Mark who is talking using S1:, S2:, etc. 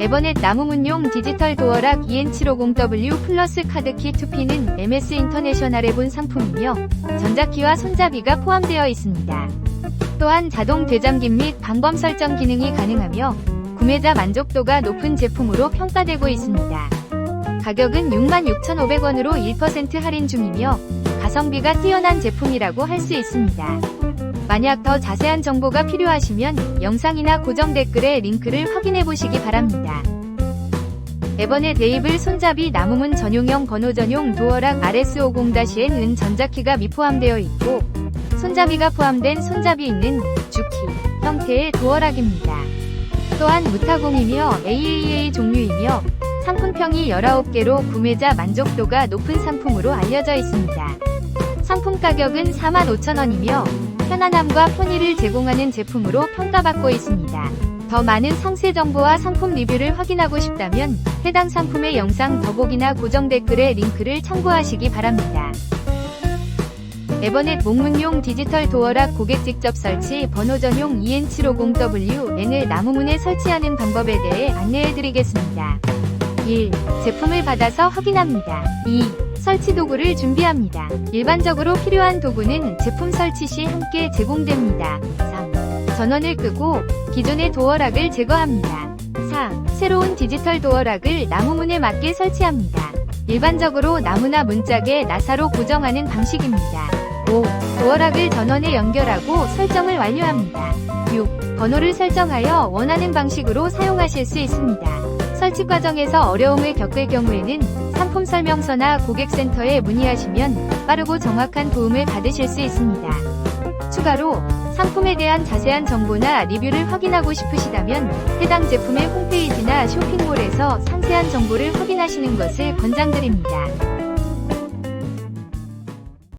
S1: 에버넷 나무문용 디지털 도어락 EN750W 플러스 카드키 2P는 MS 인터내셔널에 본 상품이며 전자키와 손잡이가 포함되어 있습니다. 또한 자동 되잠김 및 방범 설정 기능이 가능하며 구매자 만족도가 높은 제품으로 평가되고 있습니다. 가격은 66,500원으로 1% 할인 중이며 가성비가 뛰어난 제품이라고 할 수 있습니다. 만약 더 자세한 정보가 필요하시면 영상이나 고정 댓글에 링크를 확인해 보시기 바랍니다. 에버넷 레이블 손잡이 나무문 전용형 번호 전용 도어락 RS50-N은 전자키가 미포함되어 있고 손잡이가 포함된 손잡이 있는 주키 형태의 도어락입니다. 또한 무타공이며 AAA 종류이며 상품평이 19개로 구매자 만족도가 높은 상품으로 알려져 있습니다. 상품 가격은 45,000원이며 편안함과 편의를 제공하는 제품으로 평가받고 있습니다. 더 많은 상세 정보와 상품 리뷰를 확인하고 싶다면 해당 상품의 영상 더보기나 고정 댓글에 링크를 참고하시기 바랍니다. 에버넷 목문용 디지털 도어락 고객 직접 설치 번호 전용 EN750WN을 나무문에 설치하는 방법에 대해 안내해드리겠습니다. 1. 제품을 받아서 확인합니다. 2. 설치 도구를 준비합니다. 일반적으로 필요한 도구는 제품 설치 시 함께 제공됩니다. 3. 전원을 끄고 기존의 도어락을 제거합니다. 4. 새로운 디지털 도어락을 나무문에 맞게 설치합니다. 일반적으로 나무나 문짝에 나사로 고정하는 방식입니다. 5. 도어락을 전원에 연결하고 설정을 완료합니다. 6. 번호를 설정하여 원하는 방식으로 사용하실 수 있습니다. 설치 과정에서 어려움을 겪을 경우에는 상품 설명서나 고객센터에 문의하시면 빠르고 정확한 도움을 받으실 수 있습니다. 추가로 상품에 대한 자세한 정보나 리뷰를 확인하고 싶으시다면 해당 제품의 홈페이지나 쇼핑몰에서 상세한 정보를 확인하시는 것을 권장드립니다.